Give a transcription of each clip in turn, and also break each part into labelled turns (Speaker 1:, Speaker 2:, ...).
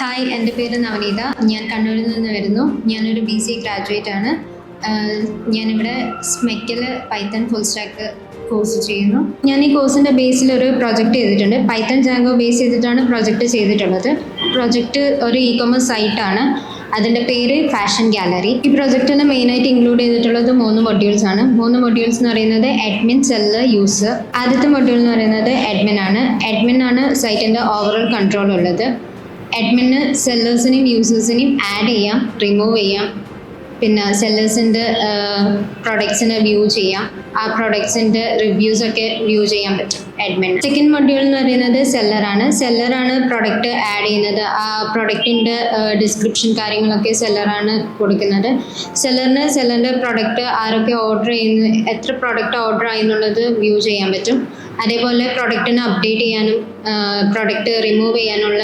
Speaker 1: Hi എന്റെ പേര് നവനീത. ഞാൻ കണ്ണൂരിൽ നിന്ന് വരുന്നു. ഞാനൊരു ബി സി ഗ്രാജുവേറ്റ് ആണ്. ഞാനിവിടെ സ്മെക്കിൽ പൈത്തൺ ഫുൾ സ്റ്റാക്ക് കോഴ്സ് ചെയ്യുന്നു. ഞാൻ ഈ കോഴ്സിന്റെ ബേസിൽ ഒരു പ്രൊജക്റ്റ് ചെയ്തിട്ടുണ്ട്. പൈത്തൺ ജാങ്കോ ബേസ് ചെയ്തിട്ടാണ് പ്രൊജക്റ്റ് ചെയ്തിട്ടുള്ളത്. പ്രൊജക്റ്റ് ഒരു ഇ കൊമേഴ്സ് സൈറ്റാണ് അതിന്റെ പേര് ഫാഷൻ ഗാലറി ഈ പ്രൊജക്റ്റിന് മെയിനായിട്ട് ഇൻക്ലൂഡ് ചെയ്തിട്ടുള്ളത് മൂന്ന് മൊഡ്യൂൾസ് ആണ്. മൂന്ന് മൊഡ്യൂൾസ് എന്ന് പറയുന്നത് അഡ്മിൻ സെല്ല് യൂസ് ആദ്യത്തെ മൊഡ്യൂൾ എന്ന് പറയുന്നത് അഡ്മിൻ ആണ്. അഡ്മിൻ ആണ് സൈറ്റിന്റെ ഓവറോൾ കൺട്രോൾ ഉള്ളത്. അഡ്മിന് സെല്ലേഴ്സിനെയും യൂസേഴ്സിനെയും ആഡ് ചെയ്യാം റിമൂവ് ചെയ്യാം. പിന്നെ സെല്ലേഴ്സിന്റെ പ്രൊഡക്ട്സിനെ വ്യൂ ചെയ്യാം. ആ പ്രൊഡക്ട്സിന്റെ റിവ്യൂസ് ഒക്കെ വ്യൂ ചെയ്യാൻ പറ്റും അഡ്മിൻ സെക്കൻഡ് മൊഡ്യൂൾ എന്ന് പറയുന്നത് സെല്ലറാണ് സെല്ലറാണ് പ്രൊഡക്റ്റ് ആഡ് ചെയ്യുന്നത്. ആ പ്രൊഡക്റ്റിന്റെ ഡിസ്ക്രിപ്ഷൻ കാര്യങ്ങളൊക്കെ സെല്ലറാണ് കൊടുക്കുന്നത്. സെല്ലറിന് സെല്ലറിന്റെ പ്രൊഡക്റ്റ് ആരൊക്കെ ഓർഡർ ചെയ്യുന്നു എത്ര പ്രൊഡക്റ്റ് ഓർഡർ ആയെന്നുള്ളത് വ്യൂ ചെയ്യാൻ പറ്റും. അതേപോലെ പ്രൊഡക്റ്റിനെ അപ്ഡേറ്റ് ചെയ്യാനും പ്രൊഡക്റ്റ് റിമൂവ് ചെയ്യാനുള്ള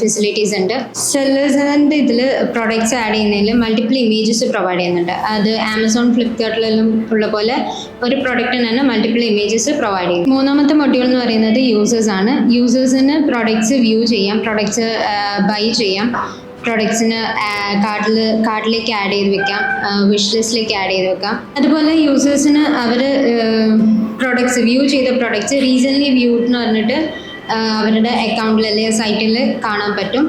Speaker 1: ഫെസിലിറ്റീസ് ഉണ്ട്. സെല്ലേഴ്സിന്റെ ഇതിൽ പ്രൊഡക്ട്സ് ആഡ് ചെയ്യുന്നതിൽ മൾട്ടിപ്പിൾ ഇമേജസ് പ്രൊവൈഡ് ചെയ്യുന്നുണ്ട്. അത് ആമസോൺ ഫ്ലിപ്കാർട്ടിലെല്ലാം ഉള്ള പോലെ ഒരു പ്രൊഡക്റ്റിന് തന്നെ മൾട്ടിപ്പിൾ ഇമേജസ് പ്രൊവൈഡ് ചെയ്യും മൂന്നാമത്തെ മൊഡ്യൂൾ എന്ന് പറയുന്നത് യൂസേഴ്സ് ആണ്. യൂസേഴ്സിന് പ്രൊഡക്ട്സ് വ്യൂ ചെയ്യാം പ്രൊഡക്ട്സ് ബൈ ചെയ്യാം. പ്രൊഡക്ട്സിന് കാർഡിൽ കാർഡിലേക്ക് ആഡ് ചെയ്ത് വെക്കാം വിഷ് ലിസ്റ്റിലേക്ക് ആഡ് ചെയ്ത് വെക്കാം. അതുപോലെ യൂസേഴ്സിന് അവർ പ്രൊഡക്ട്സ് വ്യൂ ചെയ്ത പ്രൊഡക്ട്സ് റീസെന്റ്ലി വ്യൂഡ് എന്ന് പറഞ്ഞിട്ട് അവരുടെ അക്കൗണ്ടിൽ അല്ലെങ്കിൽ സൈറ്റിൽ കാണാൻ പറ്റും.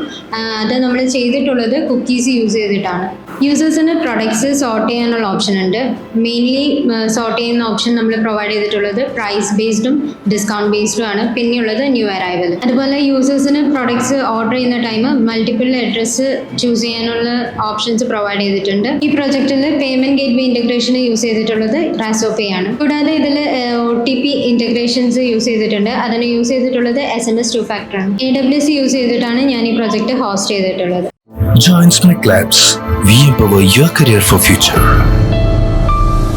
Speaker 1: അത് നമ്മൾ ചെയ്തിട്ടുള്ളത് കുക്കീസ് യൂസ് ചെയ്തിട്ടാണ്. യൂസേഴ്സിന് പ്രൊഡക്ട്സ് സോർട്ട് ചെയ്യാനുള്ള ഓപ്ഷൻ ഉണ്ട്. മെയിൻലി സോർട്ട് ചെയ്യുന്ന ഓപ്ഷൻ നമ്മൾ പ്രൊവൈഡ് ചെയ്തിട്ടുള്ളത് പ്രൈസ് ബേസ്ഡും ഡിസ്കൗണ്ട് ബേസ്ഡും ആണ്. പിന്നെയുള്ളത് ന്യൂ അറൈവൽ അതുപോലെ യൂസേഴ്സിന് പ്രൊഡക്ട്സ് ഓർഡർ ചെയ്യുന്ന ടൈം മൾട്ടിപ്പിൾ അഡ്രസ്സ് ചൂസ് ചെയ്യാനുള്ള ഓപ്ഷൻസ് പ്രൊവൈഡ് ചെയ്തിട്ടുണ്ട്. ഈ പ്രൊജക്റ്റിൽ payment gateway integration use ചെയ്തിട്ടുള്ളത് റാസോപേ ആണ്. കൂടാതെ ഇതിൽ O T P integrations use ചെയ്തിട്ടുണ്ട്. അതിന് യൂസ് ചെയ്തിട്ടുള്ളത് S M S two factor ആണ് എ ഡബ്ല്യു സി യൂസ് ചെയ്തിട്ടാണ് ഞാൻ ഈ പ്രൊജക്ട് ഹോസ്റ്റ് ചെയ്തിട്ടുള്ളത്
Speaker 2: Joins Smith Labs. We empower your career for future.